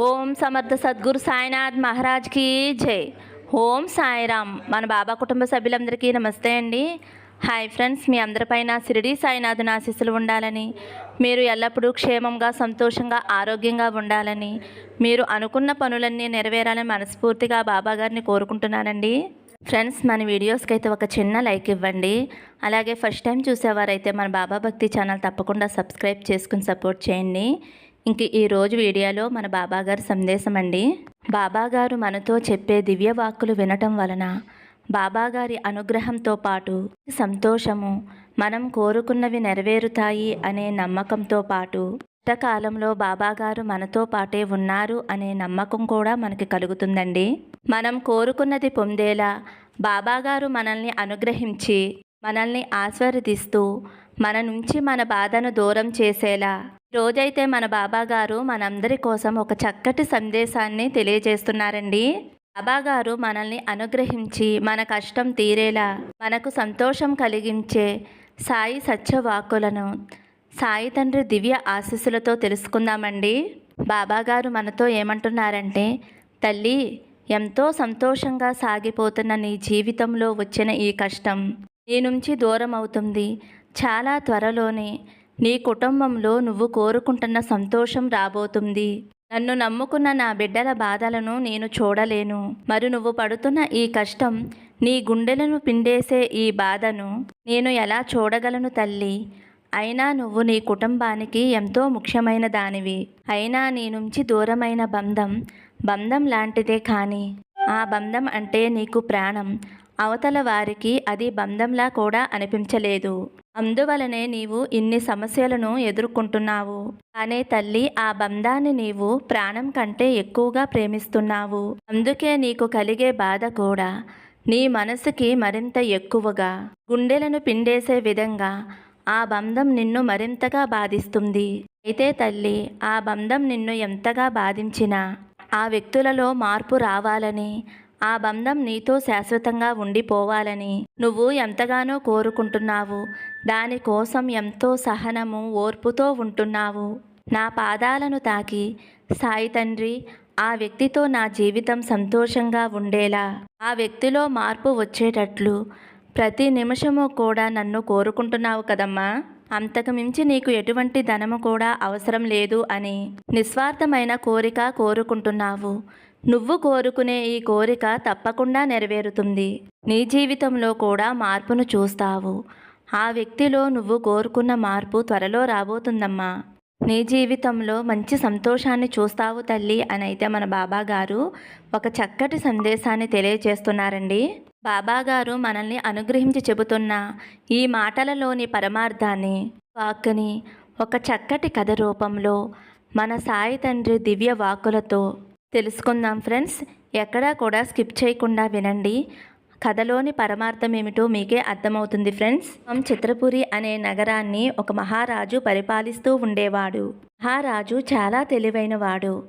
ఓం సమర్థ సద్గురు సాయినాథ్ మహారాజ్కి జై. ఓం సాయిరామ్. మన బాబా కుటుంబ సభ్యులందరికీ నమస్తే అండి. హాయ్ ఫ్రెండ్స్ మీ అందరిపైన షిరిడి సాయినాథుని ఆశీస్సులు ఉండాలని మీరు ఎల్లప్పుడూ క్షేమంగా సంతోషంగా ఆరోగ్యంగా ఉండాలని మీరు అనుకున్న పనులన్నీ నెరవేరాలని మనస్ఫూర్తిగా బాబా గారిని కోరుకుంటున్నానండి. ఫ్రెండ్స్ మన వీడియోస్కి అయితే ఒక చిన్న లైక్ ఇవ్వండి. అలాగే ఫస్ట్ టైం చూసేవారైతే మన బాబా భక్తి ఛానల్ తప్పకుండా సబ్స్క్రైబ్ చేసుకుని సపోర్ట్ చేయండి. ఇంక ఈ రోజు వీడియోలో మన బాబాగారు సందేశం అండి బాబాగారు మనతో చెప్పే దివ్య వాక్కులు వినటం వలన బాబాగారి అనుగ్రహంతో పాటు సంతోషము మనం కోరుకున్నవి నెరవేరుతాయి అనే నమ్మకంతో పాటు కష్టకాలంలో బాబాగారు మనతో పాటే ఉన్నారు అనే నమ్మకం కూడా మనకి కలుగుతుందండి. మనం కోరుకున్నది పొందేలా బాబాగారు మనల్ని అనుగ్రహించి మనల్ని ఆశీర్వదిస్తూ మన నుంచి మన బాధను దూరం చేసేలా రోజైతే మన బాబా గారు మనందరి కోసం ఒక చక్కటి సందేశాన్ని తెలియజేస్తున్నారండి. బాబా గారు మనల్ని అనుగ్రహించి మన కష్టం తీరేలా మనకు సంతోషం కలిగించే సాయి సత్యవాకులను సాయి తండ్రి దివ్య ఆశీస్సులతో తెలుసుకుందామండి. బాబా గారు మనతో ఏమంటున్నారంటే తల్లి ఎంతో సంతోషంగా సాగిపోతున్న నీ జీవితంలో వచ్చిన ఈ కష్టం నీ నుంచి దూరం అవుతుంది చాలా త్వరలోనే నీ కుటుంబంలో నువ్వు కోరుకుంటున్న సంతోషం రాబోతుంది. నన్ను నమ్ముకున్న నా బిడ్డల బాధలను నేను చూడలేను. మరి నువ్వు పడుతున్న ఈ కష్టం నీ గుండెలను పిండేసే ఈ బాధను నేను ఎలా చూడగలను తల్లి? అయినా నువ్వు నీ కుటుంబానికి ఎంతో ముఖ్యమైన దానివి. అయినా నీ నుంచి దూరమైన బంధం బంధం లాంటిదే కానీ ఆ బంధం అంటే నీకు ప్రాణం. అవతల వారికి అది బంధంలా కూడా అనిపించలేదు. అందువలనే నీవు ఇన్ని సమస్యలను ఎదుర్కొంటున్నావు. అనే తల్లి ఆ బంధాన్ని నీవు ప్రాణం కంటే ఎక్కువగా ప్రేమిస్తున్నావు. అందుకే నీకు కలిగే బాధ కూడా నీ మనసుకి మరింత ఎక్కువగా గుండెలను పిండేసే విధంగా ఆ బంధం నిన్ను మరింతగా బాధిస్తుంది. అయితే తల్లి ఆ బంధం నిన్ను ఎంతగా బాధించినా ఆ వ్యక్తులలో మార్పు రావాలని ఆ బంధం నీతో శాశ్వతంగా ఉండిపోవాలని నువ్వు ఎంతగానో కోరుకుంటున్నావు. దానికోసం ఎంతో సహనము ఓర్పుతో ఉంటున్నావు. నా పాదాలను తాకి సాయి తండ్రి ఆ వ్యక్తితో నా జీవితం సంతోషంగా ఉండేలా. ఆ వ్యక్తిలో మార్పు వచ్చేటట్లు ప్రతి నిమిషము కూడా నన్ను కోరుకుంటున్నావు కదమ్మా. అంతకు మించి నీకు ఎటువంటి ధనము కూడా అవసరం లేదు అని నిస్వార్థమైన కోరిక కోరుకుంటున్నావు. నువ్వు కోరుకునే ఈ కోరిక తప్పకుండా నెరవేరుతుంది. నీ జీవితంలో కూడా మార్పును చూస్తావు. ఆ వ్యక్తిలో నువ్వు కోరుకున్న మార్పు త్వరలో రాబోతుందమ్మా. నీ జీవితంలో మంచి సంతోషాన్ని చూస్తావు తల్లి అని అయితే మన బాబా గారు ఒక చక్కటి సందేశాన్ని తెలియజేస్తున్నారండి. బాబాగారు మనల్ని అనుగ్రహించి చెబుతున్న ఈ మాటలలోని పరమార్థాన్ని వాక్కుని ఒక చక్కటి కథ రూపంలో మన సాయి తండ్రి దివ్య వాక్కులతో తెలుసుకుందాం ఫ్రెండ్స్. ఎక్కడా కూడా స్కిప్ చేయకుండా వినండి. కథలోని పరమార్థం ఏమిటో మీకే అర్థమవుతుంది ఫ్రెండ్స్. మనం చిత్రపురి అనే నగరాన్ని ఒక మహారాజు పరిపాలిస్తూ ఉండేవాడు. మహారాజు చాలా తెలివైనవాడు.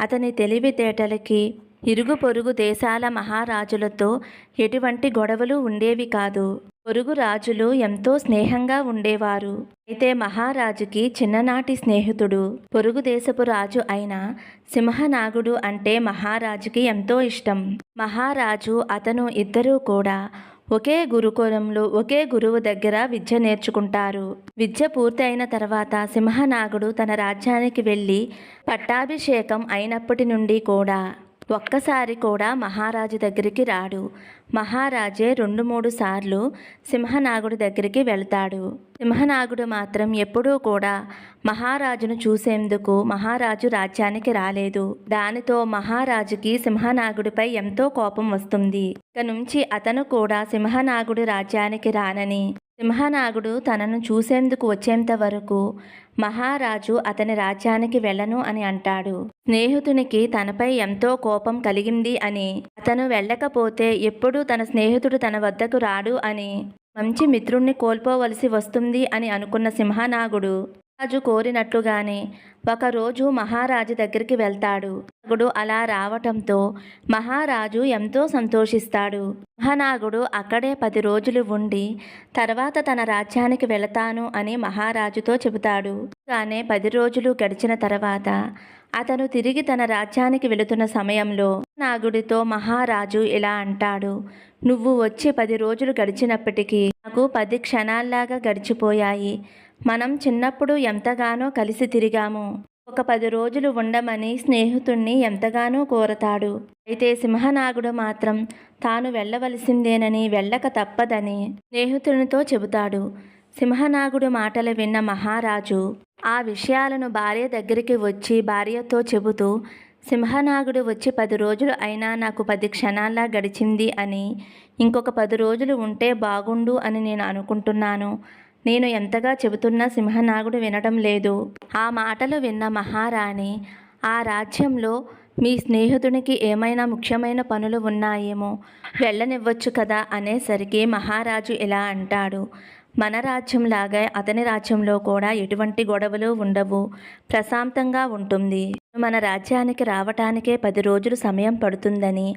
అతని తెలివితేటలకి ఇరుగు పొరుగు దేశాల మహారాజులతో ఎటువంటి గొడవలు ఉండేవి కాదు. పొరుగు రాజులు ఎంతో స్నేహంగా ఉండేవారు. అయితే మహారాజుకి చిన్ననాటి స్నేహితుడు పొరుగు దేశపు రాజు అయిన సింహనాగుడు అంటే మహారాజుకి ఎంతో ఇష్టం. మహారాజు అతను ఇద్దరూ కూడా ఒకే గురుకులంలో ఒకే గురువు దగ్గర విద్య నేర్చుకుంటారు. విద్య పూర్తి అయిన తర్వాత సింహనాగుడు తన రాజ్యానికి వెళ్ళి పట్టాభిషేకం అయినప్పటి నుండి కూడా ఒక్కసారి కూడా మహారాజు దగ్గరికి రాడు. మహారాజే రెండు మూడు సార్లు సింహనాగుడి దగ్గరికి వెళ్తాడు. సింహనాగుడు మాత్రం ఎప్పుడూ కూడా మహారాజును చూసేందుకు మహారాజు రాజ్యానికి రాలేదు. దానితో మహారాజుకి సింహనాగుడిపై ఎంతో కోపం వస్తుంది. ఇక నుంచి అతను కూడా సింహనాగుడి రాజ్యానికి రానని సింహనాగుడు తనను చూసేందుకు వచ్చేంత వరకు మహారాజు అతని రాజ్యానికి వెళ్ళను అని అంటాడు. స్నేహితునికి తనపై ఎంతో కోపం కలిగింది అని అతను వెళ్ళకపోతే ఎప్పుడూ తన స్నేహితుడు తన వద్దకు రాడు అని మంచి మిత్రుణ్ణి కోల్పోవలసి వస్తుంది అని అనుకున్న సింహనాగుడు రాజు కోరినట్లుగానే ఒకరోజు మహారాజు దగ్గరికి వెళ్తాడు. నాగుడు అలా రావటంతో మహారాజు ఎంతో సంతోషిస్తాడు. మహానాగుడు అక్కడే పది రోజులు ఉండి తర్వాత తన రాజ్యానికి వెళతాను అని మహారాజుతో చెబుతాడు. కానీ పది రోజులు గడిచిన తర్వాత అతను తిరిగి తన రాజ్యానికి వెళుతున్న సమయంలో నాగుడితో మహారాజు ఇలా అంటాడు. నువ్వు వచ్చి పది రోజులు గడిచినప్పటికీ నాకు పది క్షణాల్లాగా గడిచిపోయాయి. మనం చిన్నప్పుడు ఎంతగానో కలిసి తిరిగాము. ఒక పది రోజులు ఉండమని స్నేహితుణ్ణి ఎంతగానో కోరతాడు. అయితే సింహనాగుడు మాత్రం తాను వెళ్ళవలసిందేనని వెళ్ళక తప్పదని స్నేహితునితో చెబుతాడు. సింహనాగుడు మాటలు విన్న మహారాజు ఆ విషయాలను భార్య దగ్గరికి వచ్చి భార్యతో చెబుతూ సింహనాగుడు వచ్చి పది రోజులు అయినా నాకు పది క్షణాల్లా గడిచింది అని ఇంకొక పది రోజులు ఉంటే బాగుండు అని నేను అనుకుంటున్నాను. నేను ఎంతగా చెబుతున్నా సింహనాగుడు వినడం లేదు. ఆ మాటలు విన్న మహారాణి ఆ రాజ్యంలో మీ స్నేహితునికి ఏమైనా ముఖ్యమైన పనులు ఉన్నాయేమో వెళ్ళనివ్వచ్చు కదా అనేసరికి మహారాజు ఇలా అంటాడు. మన రాజ్యంలాగా అతని రాజ్యంలో కూడా ఎటువంటి గొడవలు ఉండవు. ప్రశాంతంగా ఉంటుంది. మన రాజ్యానికి రావటానికే పది రోజులు సమయం పడుతుందని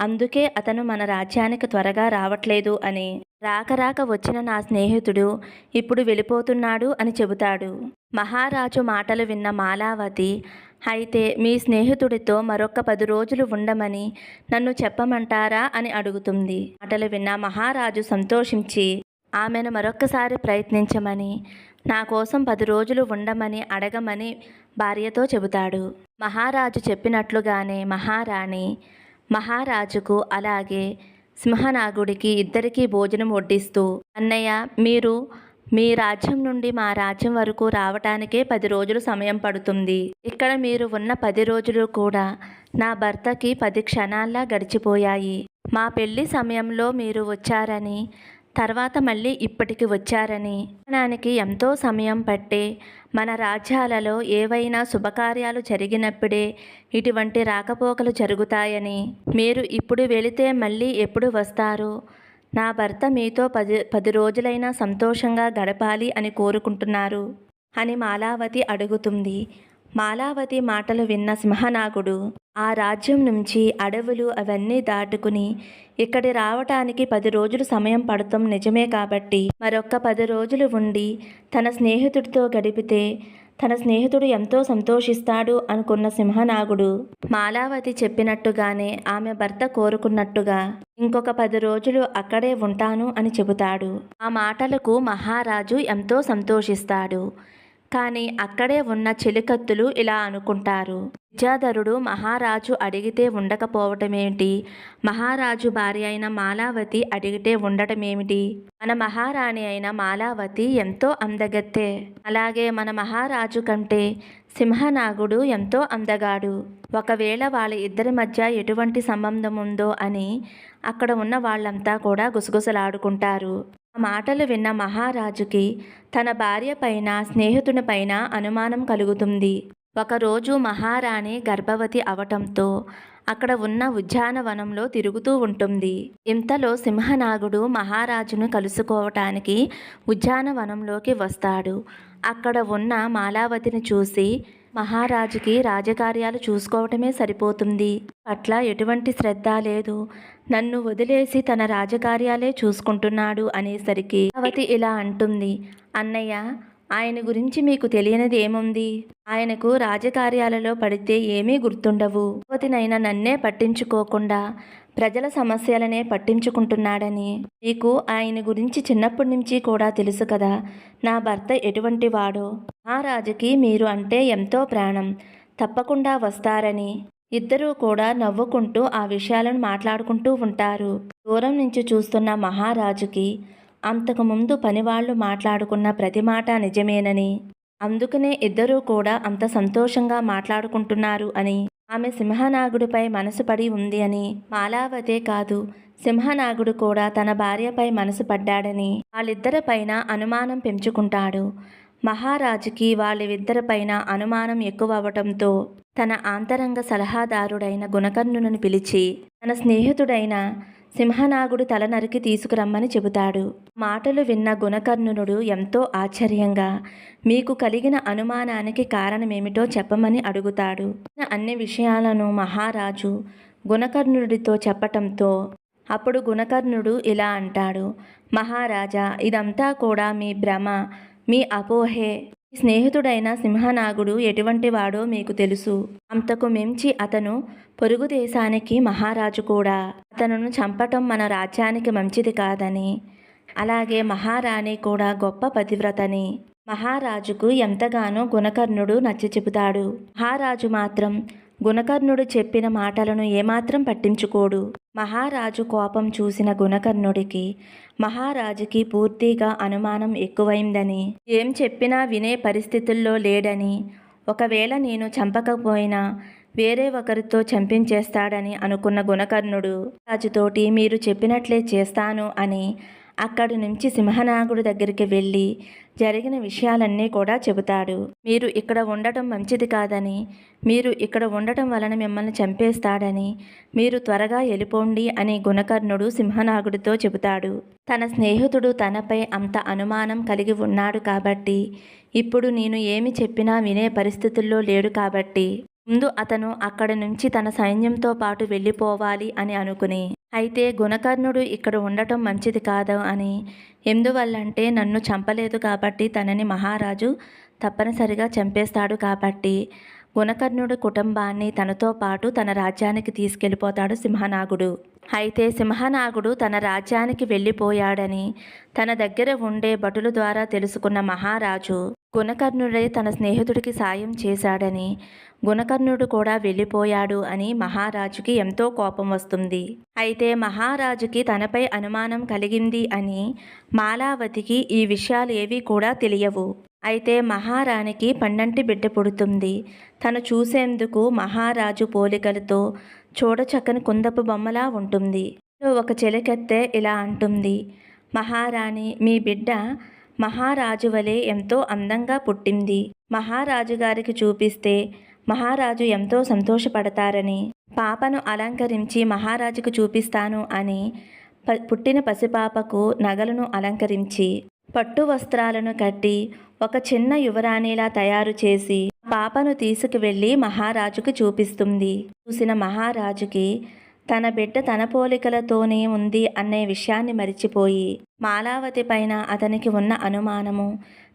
అందుకే అతను మన రాజ్యానికి త్వరగా రావట్లేదు అని. రాక రాక వచ్చిన నా స్నేహితుడు ఇప్పుడు వెళ్ళిపోతున్నాడు అని చెబుతాడు. మహారాజు మాటలు విన్న మాలావతి అయితే మీ స్నేహితుడితో మరొక పది రోజులు ఉండమని నన్ను చెప్పమంటారా? అని అడుగుతుంది. మాటలు విన్న మహారాజు సంతోషించి ఆమెను మరొక్కసారి ప్రయత్నించమని నా కోసం పది రోజులు ఉండమని అడగమని భార్యతో చెబుతాడు. మహారాజు చెప్పినట్లుగానే మహారాణి మహారాజుకు అలాగే సింహనాగుడికి ఇద్దరికీ భోజనం వడ్డిస్తూ అన్నయ్య మీరు మీ రాజ్యం నుండి మా రాజ్యం వరకు రావటానికే పది రోజులు సమయం పడుతుంది. ఇక్కడ మీరు ఉన్న పది రోజులు కూడా నా భర్తకి పది క్షణాల్లా గడిచిపోయాయి. మా పెళ్ళి సమయంలో మీరు వచ్చారని తర్వాత మళ్ళీ ఇప్పటికి వచ్చారని. మనకి ఎంతో సమయం పట్టే మన రాజ్యాలలో ఏవైనా శుభకార్యాలు జరిగినప్పుడే ఇటువంటి రాకపోకలు జరుగుతాయని. మీరు ఇప్పుడు వెళితే మళ్ళీ ఎప్పుడు వస్తారు? నా భర్త మీతో పది పది రోజులైనా సంతోషంగా గడపాలి అని కోరుకుంటున్నారు అని మాలావతి అడుగుతుంది. మాలావతి మాటలు విన్న సింహనాగుడు ఆ రాజ్యం నుంచి అడవులు అవన్నీ దాటుకుని ఇక్కడి రావటానికి పది రోజులు సమయం పడతాం నిజమే కాబట్టి. మరొక్క పది రోజులు ఉండి తన స్నేహితుడితో గడిపితే తన స్నేహితుడు ఎంతో సంతోషిస్తాడు అనుకున్న సింహనాగుడు. మాలావతి చెప్పినట్టుగానే ఆమె భర్త కోరుకున్నట్టుగా ఇంకొక పది రోజులు అక్కడే ఉంటాను అని చెబుతాడు. ఆ మాటలకు మహారాజు ఎంతో సంతోషిస్తాడు. కానీ అక్కడే ఉన్న చెలికత్తులు ఇలా అనుకుంటారు. విద్యాధరుడు మహారాజు అడిగితే ఉండకపోవటమేమిటి? మహారాజు భార్య అయిన మాలావతి అడిగితే ఉండటమేమిటి? మన మహారాణి అయిన మాలావతి ఎంతో అందగత్తే. అలాగే మన మహారాజు కంటే సింహనాగుడు ఎంతో అందగాడు. ఒకవేళ వాళ్ళ ఇద్దరి మధ్య ఎటువంటి సంబంధం ఉందో అని అక్కడ ఉన్న వాళ్ళంతా కూడా గుసగుసలాడుకుంటారు. మాటలు విన్న మహారాజుకి తన భార్య పైన స్నేహితుని పైన అనుమానం కలుగుతుంది. ఒకరోజు మహారాణి గర్భవతి అవటంతో అక్కడ ఉన్న ఉద్యానవనంలో తిరుగుతూ ఉంటుంది. ఇంతలో సింహనాగుడు మహారాజును కలుసుకోవటానికి ఉద్యానవనంలోకి వస్తాడు. అక్కడ ఉన్న మాలావతిని చూసి మహారాజుకి రాజకార్యాలు చూసుకోవటమే సరిపోతుంది. పట్ల ఎటువంటి శ్రద్ధ లేదు. నన్ను వదిలేసి తన రాజకార్యాలే చూసుకుంటున్నాడు అనేసరికి అవతి ఇలా అంటుంది. అన్నయ్య ఆయన గురించి మీకు తెలియనిది ఏముంది ఆయనకు రాజకార్యాలలో పడితే ఏమీ గుర్తుండవు. అవతినైనా నన్నే పట్టించుకోకుండా ప్రజల సమస్యలనే పట్టించుకుంటున్నాడని. నీకు ఆయన గురించి చిన్నప్పటి నుంచి కూడా తెలుసు కదా. నా భర్త ఎటువంటి వాడో. మహారాజుకి మీరు అంటే ఎంతో ప్రాణం. తప్పకుండా వస్తారని. ఇద్దరూ కూడా నవ్వుకుంటూ ఆ విషయాలను మాట్లాడుకుంటూ ఉంటారు. దూరం నుంచి చూస్తున్న మహారాజుకి అంతకుముందు పనివాళ్ళు మాట్లాడుకున్న ప్రతి మాట నిజమేనని. అందుకనే ఇద్దరూ కూడా అంత సంతోషంగా మాట్లాడుకుంటున్నారు అని. ఆమె సింహనాగుడిపై మనసు పడి ఉంది అని మాలావతే కాదు సింహనాగుడు కూడా తన భార్యపై మనసు పడ్డాడని వాళ్ళిద్దరిపైన అనుమానం పెంచుకుంటాడు. మహారాజుకి వాళ్ళిద్దరిపైన అనుమానం ఎక్కువ అవటంతో తన ఆంతరంగ సలహాదారుడైన గుణకర్ణుని పిలిచి తన స్నేహితుడైన సింహనాగుడు తల నరికి తీసుకురమ్మని చెబుతాడు. మాటలు విన్న గుణకర్ణునుడు ఎంతో ఆశ్చర్యంగా మీకు కలిగిన అనుమానానికి కారణమేమిటో చెప్పమని అడుగుతాడు. అన్ని విషయాలను మహారాజు గుణకర్ణుడితో చెప్పటంతో అప్పుడు గుణకర్ణుడు ఇలా అంటాడు మహారాజా ఇదంతా కూడా మీ భ్రమ మీ అపోహే. స్నేహితుడైన సింహనాగుడు ఎటువంటి వాడో మీకు తెలుసు. అంతకు మించి అతను పొరుగు దేశానికి మహారాజు కూడా. అతనును చంపటం మన రాజ్యానికి మంచిది కాదని. అలాగే మహారాణి కూడా గొప్ప పతివ్రతని. మహారాజుకు ఎంతగానో గుణకర్ణుడు నచ్చ చెబుతాడు. మహారాజు మాత్రం గుణకర్ణుడు చెప్పిన మాటలను ఏమాత్రం పట్టించుకోడు. మహారాజు కోపం చూసిన గుణకర్ణుడికి మహారాజుకి పూర్తిగా అనుమానం ఎక్కువైందని ఏం చెప్పినా వినే పరిస్థితుల్లో లేడని ఒకవేళ నేను చంపకపోయినా వేరే ఒకరితో చంపించేస్తాడని అనుకున్న గుణకర్ణుడు రాజుతోటి మీరు చెప్పినట్లే చేస్తాను అని అక్కడి నుంచి సింహనాగుడి దగ్గరికి వెళ్ళి జరిగిన విషయాలన్నీ కూడా చెబుతాడు. మీరు ఇక్కడ ఉండటం మంచిది కాదని మీరు ఇక్కడ ఉండటం వలన మిమ్మల్ని చంపేస్తాడని మీరు త్వరగా వెళ్ళిపోండి అని గుణకర్ణుడు సింహనాగుడితో చెబుతాడు. తన స్నేహితుడు తనపై అంత అనుమానం కలిగి ఉన్నాడు కాబట్టి ఇప్పుడు నేను ఏమి చెప్పినా వినే పరిస్థితుల్లో లేడు కాబట్టి ముందు అతను అక్కడ నుంచి తన సైన్యంతో పాటు వెళ్ళిపోవాలి అని అనుకుని అయితే గుణకర్ణుడు ఇక్కడ ఉండటం మంచిది కాదు అని? ఎందువల్లంటే నన్ను చంపలేదు కాబట్టి తనని మహారాజు తప్పనిసరిగా చంపేస్తాడు కాబట్టి. గుణకర్ణుడి కుటుంబాన్ని తనతో పాటు తన రాజ్యానికి తీసుకెళ్ళిపోతాడు సింహనాగుడు. అయితే సింహనాగుడు తన రాజ్యానికి వెళ్ళిపోయాడని తన దగ్గర ఉండే భటుల ద్వారా తెలుసుకున్న మహారాజు గుణకర్ణుడే తన స్నేహితుడికి సాయం చేశాడని గుణకర్ణుడు కూడా వెళ్ళిపోయాడు అని మహారాజుకి ఎంతో కోపం వస్తుంది. అయితే మహారాజుకి తనపై అనుమానం కలిగింది అని మాలావతికి ఈ విషయాలు ఏవీ కూడా తెలియవు. అయితే మహారాణికి పన్నంటి బిడ్డ పుడుతుంది. తను చూసేందుకు మహారాజు పోలికలతో చూడచక్కని కుందపు బొమ్మలా ఉంటుంది. ఒక చెలికత్తె ఇలా అంటుంది. మహారాణి మీ బిడ్డ మహారాజు వలె ఎంతో అందంగా పుట్టింది. మహారాజు గారికి చూపిస్తే మహారాజు ఎంతో సంతోషపడతారని పాపను అలంకరించి మహారాజుకు చూపిస్తాను అని ప పుట్టిన పసిపాపకు నగలను అలంకరించి పట్టు వస్త్రాలను కట్టి ఒక చిన్న యువరాణిలా తయారు చేసి పాపను తీసుకువెళ్ళి మహారాజుకు చూపిస్తుంది. చూసిన మహారాజుకి తన బిడ్డ తన పోలికలతోనే ఉంది అనే విషయాన్ని మరిచిపోయి మాలావతి పైన అతనికి ఉన్న అనుమానము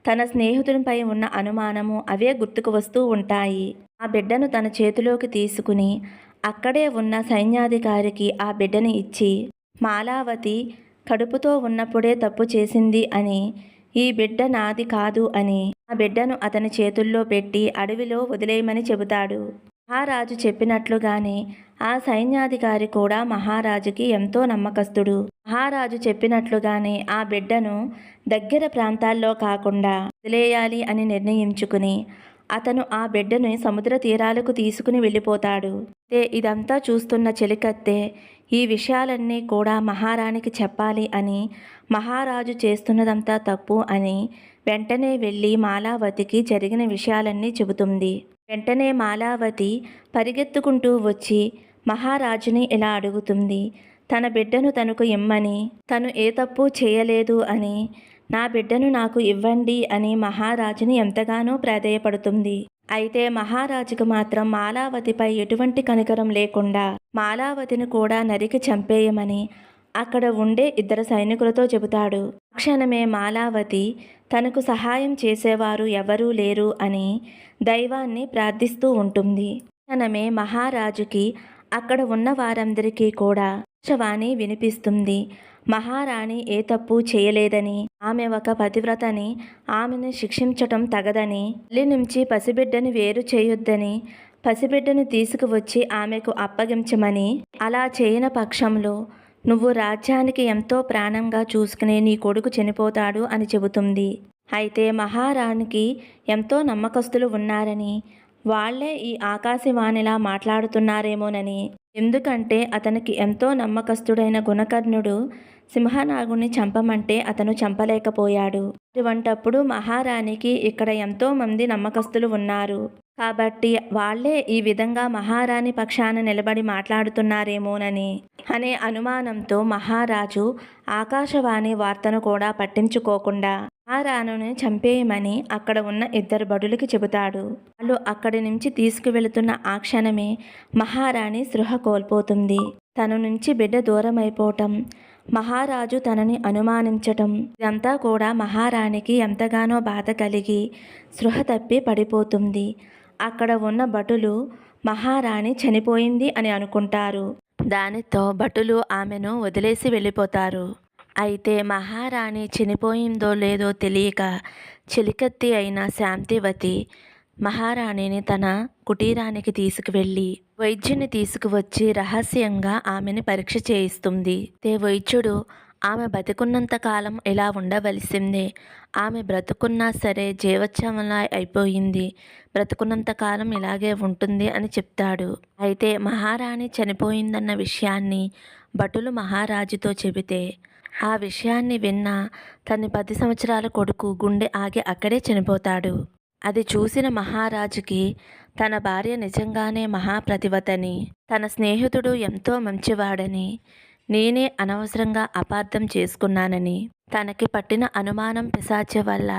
తన స్నేహితునిపై ఉన్న అనుమానము అవే గుర్తుకు వస్తూ ఉంటాయి. ఆ బిడ్డను తన చేతిలోకి తీసుకుని అక్కడే ఉన్న సైన్యాధికారికి ఆ బిడ్డని ఇచ్చి మాలావతి కడుపుతో ఉన్నప్పుడే తప్పు చేసింది అని ఈ బిడ్డ నాది కాదు అని ఆ బిడ్డను అతని చేతుల్లో పెట్టి అడవిలో వదిలేయమని చెబుతాడు. మహారాజు చెప్పినట్లుగానే ఆ సైన్యాధికారి కూడా మహారాజుకి ఎంతో నమ్మకస్తుడు. మహారాజు చెప్పినట్లుగానే ఆ బిడ్డను దగ్గర ప్రాంతాల్లో కాకుండా వదిలేయాలి అని నిర్ణయించుకుని అతను ఆ బిడ్డను సముద్ర తీరాలకు తీసుకుని వెళ్ళిపోతాడు. అయితే ఇదంతా చూస్తున్న చెలికత్తె ఈ విషయాలన్నీ కూడా మహారాణికి చెప్పాలి అని మహారాజు చేస్తున్నదంతా తప్పు అని వెంటనే వెళ్ళి మాలావతికి జరిగిన విషయాలన్నీ చెబుతుంది. వెంటనే మాలావతి పరిగెత్తుకుంటూ వచ్చి మహారాజుని ఇలా అడుగుతుంది. తన బిడ్డను తనకు ఇమ్మని తను ఏ తప్పు చేయలేదు అని నా బిడ్డను నాకు ఇవ్వండి అని మహారాజుని ఎంతగానో ప్రాధేయపడుతుంది. అయితే మహారాజుకు మాత్రం మాలావతిపై ఎటువంటి కనికరం లేకుండా మాలావతిని కూడా నరికి చంపేయమని అక్కడ ఉండే ఇద్దరు సైనికులతో చెబుతాడు. క్షణమే మాలావతి తనకు సహాయం చేసేవారు ఎవరూ లేరు అని దైవాన్ని ప్రార్థిస్తూ ఉంటుంది. క్షణమే మహారాజుకి అక్కడ ఉన్న వారందరికీ కూడా శవాణి వినిపిస్తుంది. మహారాణి ఏ తప్పు చేయలేదని ఆమె ఒక పతివ్రతని ఆమెను శిక్షించటం తగదని తల్లి నుంచి పసిబిడ్డని వేరు చేయొద్దని పసిబిడ్డను తీసుకువచ్చి ఆమెకు అప్పగించమని అలా చేయని పక్షంలో నువ్వు రాజ్యానికి ఎంతో ప్రాణంగా చూసుకునే నీ కొడుకు చనిపోతాడు అని చెబుతుంది. అయితే మహారాణికి ఎంతో నమ్మకస్తులు ఉన్నారని వాళ్ళే ఈ ఆకాశవాణిలా మాట్లాడుతున్నారేమోనని. ఎందుకంటే అతనికి ఎంతో నమ్మకస్తుడైన గుణకర్ణుడు సింహనాగుని చంపమంటే అతను చంపలేకపోయాడు. అటువంటప్పుడు మహారాణికి ఇక్కడ ఎంతో మంది నమ్మకస్తులు ఉన్నారు. కాబట్టి వాళ్ళే ఈ విధంగా మహారాణి పక్షాన నిలబడి మాట్లాడుతున్నారేమోనని అనే అనుమానంతో మహారాజు ఆకాశవాణి వార్తను కూడా పట్టించుకోకుండా మహారాణుని చంపేయమని అక్కడ ఉన్న ఇద్దరు బడులకి చెబుతాడు. వాళ్ళు అక్కడి నుంచి తీసుకువెళుతున్న ఆ క్షణమే మహారాణి సృహ కోల్పోతుంది. తన నుంచి బిడ్డ దూరం అయిపోవటం మహారాజు తనని అనుమానించటం ఇదంతా కూడా మహారాణికి ఎంతగానో బాధ కలిగి సృహ తప్పి పడిపోతుంది. అక్కడ ఉన్న భటులు మహారాణి చనిపోయింది అని అనుకుంటారు. దానితో భటులు ఆమెను వదిలేసి వెళ్ళిపోతారు. అయితే మహారాణి చనిపోయిందో లేదో తెలియక చిలికత్తి అయిన శాంతివతి మహారాణిని తన కుటీరానికి తీసుకువెళ్ళి వైద్యుని తీసుకువచ్చి రహస్యంగా ఆమెని పరీక్ష చేయిస్తుంది. తే వైద్యుడు ఆమె బతికున్నంతకాలం ఇలా ఉండవలసిందే. ఆమె బ్రతుకున్నా సరే జీవోత్సవంలా అయిపోయింది. బ్రతుకున్నంత కాలం ఇలాగే ఉంటుంది అని చెప్తాడు. అయితే మహారాణి చనిపోయిందన్న విషయాన్ని భటులు మహారాజుతో చెబితే ఆ విషయాన్ని విన్న తన పది సంవత్సరాల కొడుకు గుండె ఆగి అక్కడే చనిపోతాడు. అది చూసిన మహారాజుకి తన భార్య నిజంగానే మహాప్రతివతని తన స్నేహితుడు ఎంతో మంచివాడని నేనే అనవసరంగా అపార్థం చేసుకున్నానని. తనకి పట్టిన అనుమానం పిశాచ వల్ల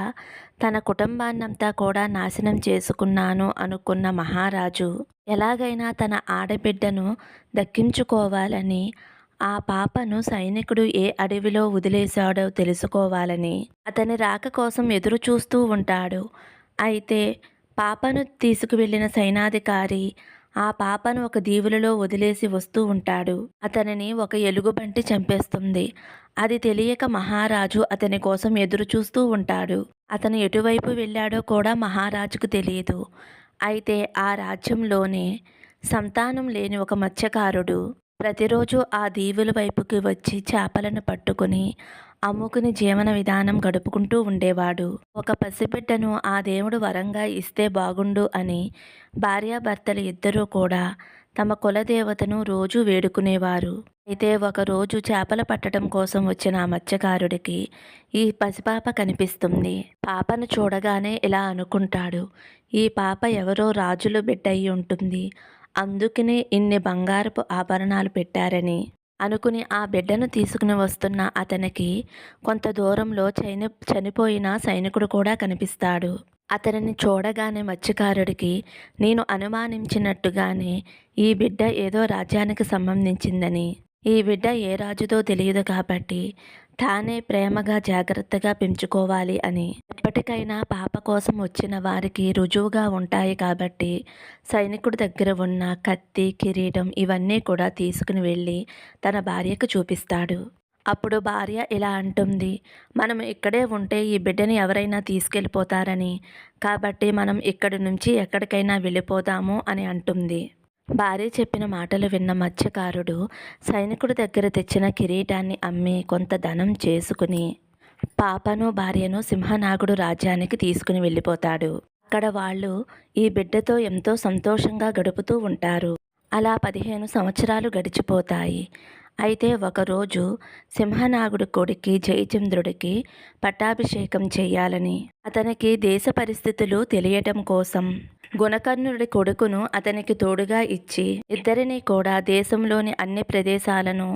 తన కుటుంబాన్నంతా కూడా నాశనం చేసుకున్నాను అనుకున్న మహారాజు. ఎలాగైనా తన ఆడబిడ్డను దక్కించుకోవాలని ఆ పాపను సైనికుడు ఏ అడవిలో వదిలేశాడో తెలుసుకోవాలని. అతని రాక కోసం ఎదురు చూస్తూ ఉంటాడు. అయితే పాపను తీసుకువెళ్ళిన సైనాధికారి ఆ పాపను ఒక దీవులలో వదిలేసి వస్తూ ఉంటాడు. అతనిని ఒక ఎలుగుబంటి చంపేస్తుంది. అది తెలియక మహారాజు అతని కోసం ఎదురు చూస్తూ ఉంటాడు. అతను ఎటువైపు వెళ్ళాడో కూడా మహారాజుకు తెలియదు. అయితే ఆ రాజ్యంలోనే సంతానం లేని ఒక మత్స్యకారుడు ప్రతిరోజు ఆ దీవుల వైపుకి వచ్చి చేపలను పట్టుకుని అమ్ముకుని జీవన విధానం గడుపుకుంటూ ఉండేవాడు. ఒక పసిబిడ్డను ఆ దేవుడు వరంగా ఇస్తే బాగుండు అని భార్యాభర్తలు ఇద్దరూ కూడా తమ కులదేవతను రోజు వేడుకునేవారు. అయితే ఒకరోజు చేపలు పట్టడం కోసం వచ్చిన ఆ మత్స్యకారుడికి ఈ పసిపాప కనిపిస్తుంది. పాపను చూడగానే ఇలా అనుకుంటాడు ఈ పాప ఎవరో రాజులు బిడ్డ అయి ఉంటుంది. అందుకనే ఇన్ని బంగారపు ఆభరణాలు పెట్టారని అనుకుని ఆ బిడ్డను తీసుకుని వస్తున్న అతనికి కొంత దూరంలో చైన చనిపోయిన సైనికుడు కూడా కనిపిస్తాడు. అతనిని చూడగానే మత్స్యకారుడికి నేను అనుమానించినట్టుగానే ఈ బిడ్డ ఏదో రాజ్యానికి సంబంధించిందని. ఈ బిడ్డ ఏ రాజుదో తెలియదు కాబట్టి తానే ప్రేమగా జాగ్రత్తగా పెంచుకోవాలి అని. ఎప్పటికైనా పాప కోసం వచ్చిన వారికి రుజువుగా ఉంటాయి కాబట్టి సైనికుడి దగ్గర ఉన్న కత్తి కిరీటం ఇవన్నీ కూడా తీసుకుని వెళ్ళి తన భార్యకు చూపిస్తాడు. అప్పుడు భార్య ఇలా అంటుంది మనం ఇక్కడే ఉంటే ఈ బిడ్డని ఎవరైనా తీసుకెళ్ళిపోతారని. కాబట్టి మనం ఇక్కడి నుంచి ఎక్కడికైనా వెళ్ళిపోతాము అని అంటుంది. భార్య చెప్పిన మాటలు విన్న మత్స్యకారుడు సైనికుడి దగ్గర తెచ్చిన కిరీటాన్ని అమ్మి కొంత ధనం చేసుకుని పాపను భార్యను సింహనాగుడు రాజ్యానికి తీసుకుని వెళ్ళిపోతాడు. అక్కడ వాళ్ళు ఈ బిడ్డతో ఎంతో సంతోషంగా గడుపుతూ ఉంటారు. అలా పదిహేను సంవత్సరాలు గడిచిపోతాయి. అయితే ఒకరోజు సింహనాగుడి కొడుకి జయచంద్రుడికి పట్టాభిషేకం చేయాలని అతనికి దేశ పరిస్థితులు తెలియటం కోసం గుణకర్ణుడి కొడుకును అతనికి తోడుగా ఇచ్చి ఇద్దరిని కూడా దేశంలోని అన్ని ప్రదేశాలను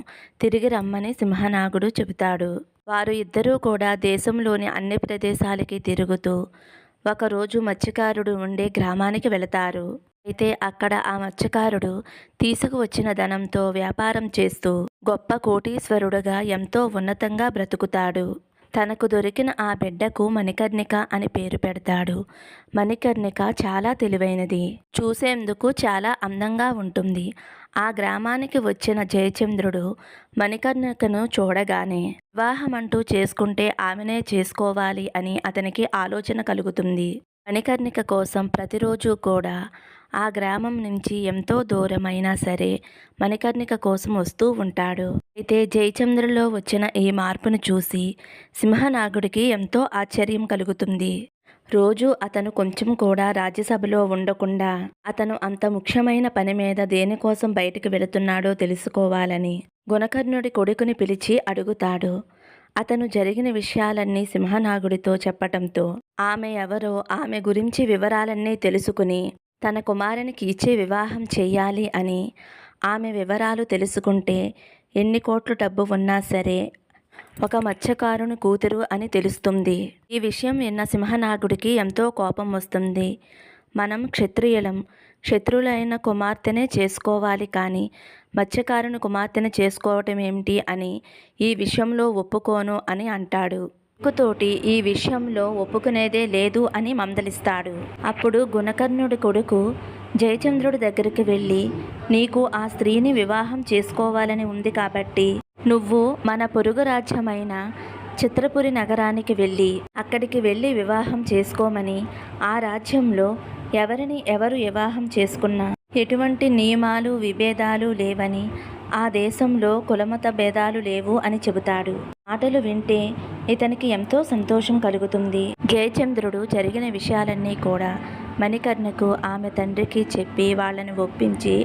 తిరిగి రమ్మని సింహనాగుడు చెబుతాడు. వారు ఇద్దరూ కూడా దేశంలోని అన్ని ప్రదేశాలకి తిరుగుతూ ఒకరోజు మత్స్యకారుడు ఉండే గ్రామానికి వెళతారు. అయితే అక్కడ ఆ మత్స్యకారుడు తీసుకువచ్చిన ధనంతో వ్యాపారం చేస్తూ గొప్ప కోటీశ్వరుడుగా ఎంతో ఉన్నతంగా బ్రతుకుతాడు. తనకు దొరికిన ఆ బిడ్డకు మణికర్ణిక అని పేరు పెడతాడు. మణికర్ణిక చాలా తెలివైనది. చూసేందుకు చాలా అందంగా ఉంటుంది. ఆ గ్రామానికి వచ్చిన జయచంద్రుడు మణికర్ణికను చూడగానే వివాహం అంటూ చేసుకుంటే ఆమెనే చేసుకోవాలి అని అతనికి ఆలోచన కలుగుతుంది. మణికర్ణిక కోసం ప్రతిరోజు కూడా ఆ గ్రామం నుంచి ఎంతో దూరమైనా సరే మణికర్ణిక కోసం వస్తూ ఉంటాడు. అయితే జయచంద్రలో వచ్చిన ఈ మార్పును చూసి సింహనాగుడికి ఎంతో ఆశ్చర్యం కలుగుతుంది. రోజు అతను కొంచెం కూడా రాజ్యసభలో ఉండకుండా అతను అంత ముఖ్యమైన పని మీద దేనికోసం బయటికి వెళుతున్నాడో తెలుసుకోవాలని గుణకర్ణుడి కొడుకుని పిలిచి అడుగుతాడు. అతను జరిగిన విషయాలన్నీ సింహనాగుడితో చెప్పటంతో ఆమె ఎవరో ఆమె గురించి వివరాలన్నీ తెలుసుకుని తన కుమారునికి ఇచ్చే వివాహం చేయాలి అని ఆమె వివరాలు తెలుసుకుంటే ఎన్ని కోట్లు డబ్బు ఉన్నా సరే ఒక మత్స్యకారుని కూతురు అని తెలుస్తుంది. ఈ విషయం విన్న సింహనాగుడికి ఎంతో కోపం వస్తుంది. మనం క్షత్రియులం శత్రువులైన కుమార్తెనే చేసుకోవాలి కానీ మత్స్యకారుని కుమార్తెను చేసుకోవటం ఏమిటి అని ఈ విషయంలో ఒప్పుకోను అని అంటాడు. తోటి ఈ విషయంలో ఒప్పుకునేదే లేదు అని మందలిస్తాడు. అప్పుడు గుణకర్ణుడి కొడుకు జయచంద్రుడి దగ్గరికి వెళ్ళి నీకు ఆ స్త్రీని వివాహం చేసుకోవాలని ఉంది కాబట్టి నువ్వు మన పొరుగు రాజ్యమైన చిత్రపురి నగరానికి వెళ్ళి అక్కడికి వెళ్ళి వివాహం చేసుకోమని ఆ రాజ్యంలో ఎవరిని ఎవరు వివాహం చేసుకున్నా? ఎటువంటి నియమాలు విభేదాలు లేవని ఆ దేశంలో కులమత భేదాలు లేవు అని చెబుతాడు. మాటలు వింటే ఇతనికి ఎంతో సంతోషం కలుగుతుంది. జయచంద్రుడు జరిగిన విషయాలన్నీ కూడా మణికర్ణకు ఆమె తండ్రికి చెప్పి వాళ్ళని ఒప్పించి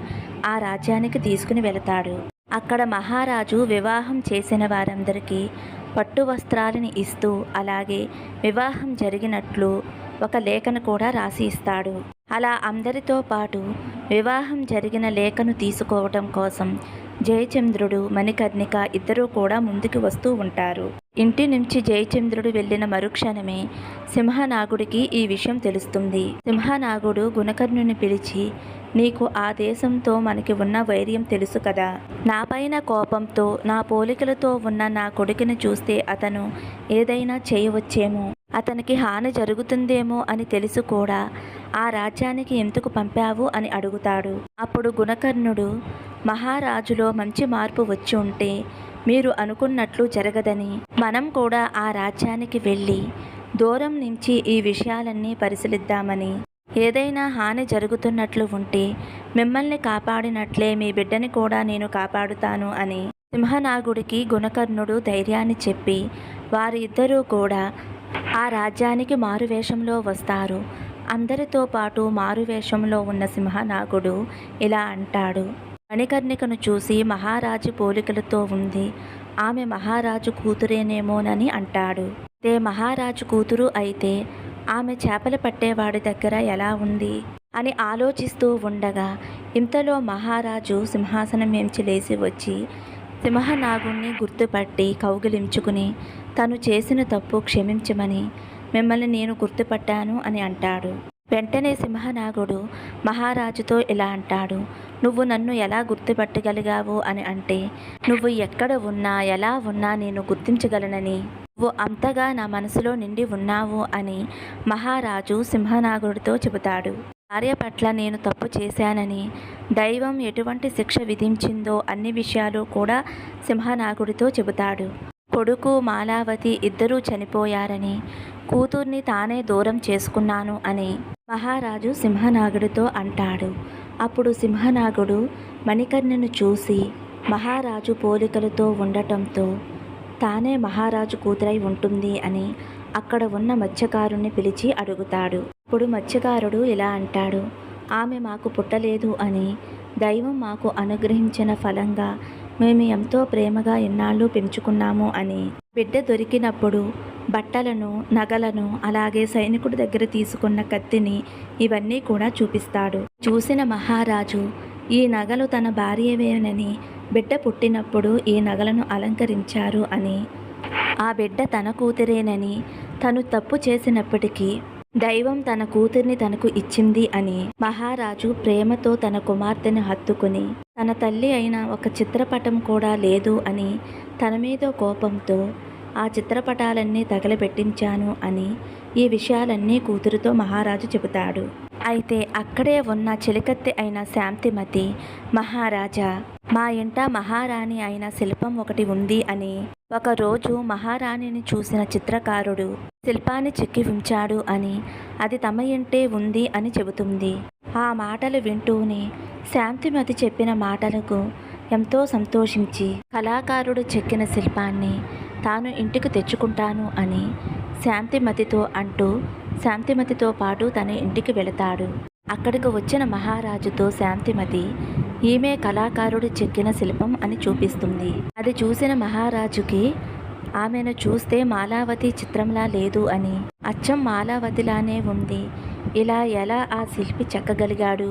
ఆ రాజ్యానికి తీసుకుని వెళతాడు. అక్కడ మహారాజు వివాహం చేసిన వారందరికీ పట్టు వస్త్రాలని ఇస్తూ అలాగే వివాహం జరిగినట్లు ఒక లేఖను కూడా రాసి ఇస్తాడు. అలా అందరితో పాటు వివాహం జరిగిన లేఖను తీసుకోవటం కోసం జయచంద్రుడు మణికర్ణిక ఇద్దరూ కూడా ముందుకు వస్తూ ఉంటారు. ఇంటి నుంచి జయచంద్రుడు వెళ్ళిన మరుక్షణమే సింహనాగుడికి ఈ విషయం తెలుస్తుంది. సింహనాగుడు గుణకర్ణుని పిలిచి నీకు ఆ దేశంతో మనకి ఉన్న వైర్యం తెలుసు కదా. నాపైన కోపంతో నా పోలికలతో ఉన్న నా కొడుకుని చూస్తే అతను ఏదైనా చేయవచ్చేమో. అతనికి హాని జరుగుతుందేమో అని తెలుసు కూడా ఆ రాజ్యానికి ఎందుకు పంపావు అని అడుగుతాడు. అప్పుడు గుణకర్ణుడు మహారాజులో మంచి మార్పు వచ్చి ఉంటే మీరు అనుకున్నట్లు జరగదని. మనం కూడా ఆ రాజ్యానికి వెళ్ళి దూరం నుంచి ఈ విషయాలన్నీ పరిశీలిద్దామని. ఏదైనా హాని జరుగుతున్నట్లు ఉంటే మిమ్మల్ని కాపాడినట్లే మీ బిడ్డని కూడా నేను కాపాడుతాను అని సింహనాగుడికి గుణకర్ణుడు ధైర్యాన్ని చెప్పి వారి ఇద్దరూ కూడా ఆ రాజ్యానికి మారువేషంలో వస్తారు. అందరితో పాటు మారువేషంలో ఉన్న సింహనాగుడు ఇలా అంటాడు. మణికర్ణికను చూసి మహారాజు పోలికలతో ఉంది. ఆమె మహారాజు కూతురేనేమోనని అంటాడు. అదే మహారాజు కూతురు అయితే ఆమె చేపలు పట్టేవాడి దగ్గర ఎలా ఉంది? అని ఆలోచిస్తూ ఉండగా ఇంతలో మహారాజు సింహాసనం ఎంచి లేచి వచ్చి సింహనాగుణ్ణి గుర్తుపట్టి కౌగిలించుకుని తను చేసిన తప్పు క్షమించమని మిమ్మల్ని నేను గుర్తుపట్టాను అని అంటాడు. వెంటనే సింహనాగుడు మహారాజుతో ఇలా అంటాడు నువ్వు నన్ను ఎలా గుర్తుపట్టగలిగావు అని అంటే నువ్వు ఎక్కడ ఉన్నా ఎలా ఉన్నా నేను గుర్తించగలనని నువ్వు అంతగా నా మనసులో నిండి ఉన్నావు అని మహారాజు సింహనాగుడితో చెబుతాడు. భార్య పట్ల నేను తప్పు చేశానని దైవం ఎటువంటి శిక్ష విధించిందో అన్ని విషయాలు కూడా సింహనాగుడితో చెబుతాడు. కొడుకు మాలావతి ఇద్దరూ చనిపోయారని కూతుర్ని తానే దూరం చేసుకున్నాను అని మహారాజు సింహనాగుడితో అంటాడు. అప్పుడు సింహనాగుడు మణికర్ణను చూసి మహారాజు పోలికలతో ఉండటంతో తానే మహారాజు కూతురై ఉంటుంది అని అక్కడ ఉన్న మత్స్యకారుణ్ణి పిలిచి అడుగుతాడు. ఇప్పుడు మత్స్యకారుడు ఇలా అంటాడు. ఆమె మాకు పుట్టలేదు అని దైవం మాకు అనుగ్రహించిన ఫలంగా మేము ఎంతో ప్రేమగా ఎన్నాళ్ళు పెంచుకున్నాము అని బిడ్డ దొరికినప్పుడు బట్టలను నగలను అలాగే సైనికుడి దగ్గర తీసుకున్న కత్తిని ఇవన్నీ కూడా చూపిస్తాడు. చూసిన మహారాజు ఈ నగలు తన భార్యవేనని బిడ్డ పుట్టినప్పుడు ఈ నగలను అలంకరించారు అని. ఆ బిడ్డ తన కూతురేనని తను తప్పు చేసినప్పటికీ దైవం తన కూతుర్ని తనకు ఇచ్చింది అని. మహారాజు ప్రేమతో తన కుమార్తెను హత్తుకుని తన తల్లి అయిన ఒక చిత్రపటం కూడా లేదు అని తన మీద కోపంతో ఆ చిత్రపటాలన్నీ తగలబెట్టించాను అని ఈ విషయాలన్నీ కూతురుతో మహారాజు చెబుతాడు. అయితే అక్కడే ఉన్న చిలికత్తి అయిన శాంతిమతి మహారాజా మా ఇంట మహారాణి అయిన శిల్పం ఒకటి ఉంది అని ఒకరోజు మహారాణిని చూసిన చిత్రకారుడు శిల్పాన్ని చెక్కి ఉంచాడు అని అది తమ ఇంటే ఉంది అని చెబుతుంది. ఆ మాటలు వింటూనే శాంతిమతి చెప్పిన మాటలకు ఎంతో సంతోషించి కళాకారుడు చెక్కిన శిల్పాన్ని తాను ఇంటికి తెచ్చుకుంటాను అని శాంతిమతితో అంటూ శాంతిమతితో పాటు తన ఇంటికి వెళతాడు. అక్కడికి వచ్చిన మహారాజుతో శాంతిమతి ఈమె కళాకారుడు చెక్కిన శిల్పం అని చూపిస్తుంది. అది చూసిన మహారాజుకి ఆమెను చూస్తే మాలావతి చిత్రంలా లేదు అని అచ్చం మాలావతిలానే ఉంది. ఇలా ఎలా ఆ శిల్పి చెక్కగలిగాడు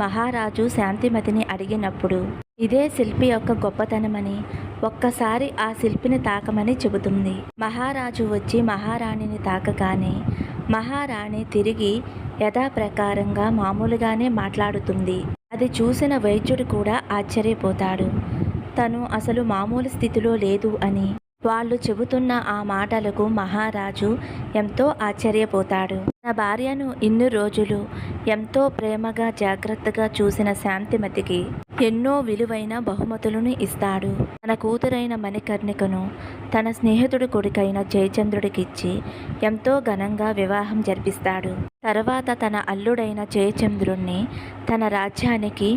మహారాజు శాంతిమతిని అడిగినప్పుడు ఇదే శిల్పి యొక్క గొప్పతనమని ఒక్కసారి ఆ శిల్పిని తాకమని చెబుతుంది. మహారాజు వచ్చి మహారాణిని తాకగానే మహారాణి తిరిగి యథాప్రకారంగా మామూలుగానే మాట్లాడుతుంది. అది చూసిన వైద్యుడు కూడా ఆశ్చర్యపోతాడు. తను అసలు మామూలు స్థితిలో లేదు అని. వాళ్ళు చెబుతున్న ఆ మాటలకు మహారాజు ఎంతో ఆశ్చర్యపోతాడు. తన భార్యను ఇన్ని రోజులు ఎంతో ప్రేమగా జాగ్రత్తగా చూసిన శాంతిమతికి ఎన్నో విలువైన బహుమతులను ఇస్తాడు. తన కూతురైన మణికర్ణికను తన స్నేహితుడు కొడుకైన జయచంద్రుడికిచ్చి ఎంతో ఘనంగా వివాహం జరిపిస్తాడు. తర్వాత తన అల్లుడైన జయచంద్రుణ్ణి తన రాజ్యానికి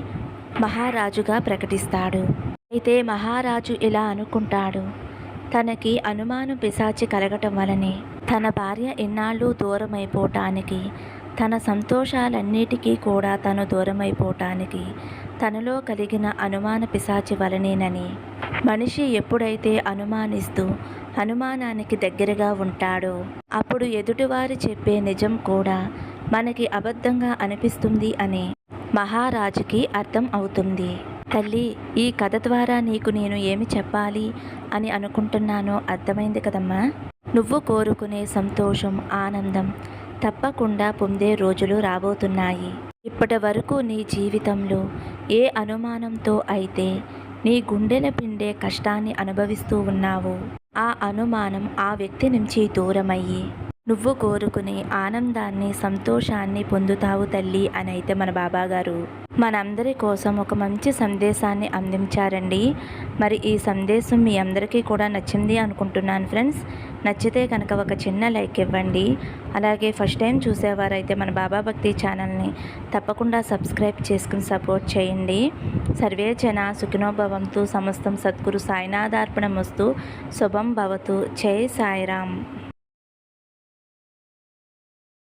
మహారాజుగా ప్రకటిస్తాడు. అయితే మహారాజు ఇలా అనుకుంటాడు. తనకి అనుమానం పిశాచి కలగటం వలనే తన భార్య ఎన్నాళ్ళు దూరమైపోవటానికి తన సంతోషాలన్నిటికీ కూడా తను దూరమైపోవటానికి తనలో కలిగిన అనుమాన పిశాచి వలనేనని. మనిషి ఎప్పుడైతే అనుమానిస్తూ అనుమానానికి దగ్గరగా ఉంటాడో అప్పుడు ఎదుటివారు చెప్పే నిజం కూడా మనకి అబద్ధంగా అనిపిస్తుంది అని మహారాజుకి అర్థం అవుతుంది. తల్లి ఈ కథ ద్వారా నీకు నేను ఏమి చెప్పాలి అని అనుకుంటున్నానో అర్థమైంది కదమ్మా? నువ్వు కోరుకునే సంతోషం ఆనందం తప్పకుండా పొందే రోజులు రాబోతున్నాయి. ఇప్పటి వరకు నీ జీవితంలో ఏ అనుమానంతో అయితే నీ గుండెల పిండే కష్టాన్ని అనుభవిస్తూ ఉన్నావో ఆ అనుమానం ఆ వ్యక్తి నుంచి దూరమయ్యి నువ్వు కోరుకునే ఆనందాన్ని సంతోషాన్ని పొందుతావు తల్లి అని అయితే మన బాబాగారు మనందరి కోసం ఒక మంచి సందేశాన్ని అందించారండి. మరి ఈ సందేశం మీ అందరికీ కూడా నచ్చింది అనుకుంటున్నాను ఫ్రెండ్స్. నచ్చితే కనుక ఒక చిన్న లైక్ ఇవ్వండి. అలాగే ఫస్ట్ టైం చూసేవారైతే మన బాబా భక్తి ఛానల్ని తప్పకుండా సబ్స్క్రైబ్ చేసుకుని సపోర్ట్ చేయండి. సర్వే జన సుఖినోభవంతు సమస్తం సద్గురు సాయినాథార్పణమస్తు శుభం భవతు. జై సాయిరామ్.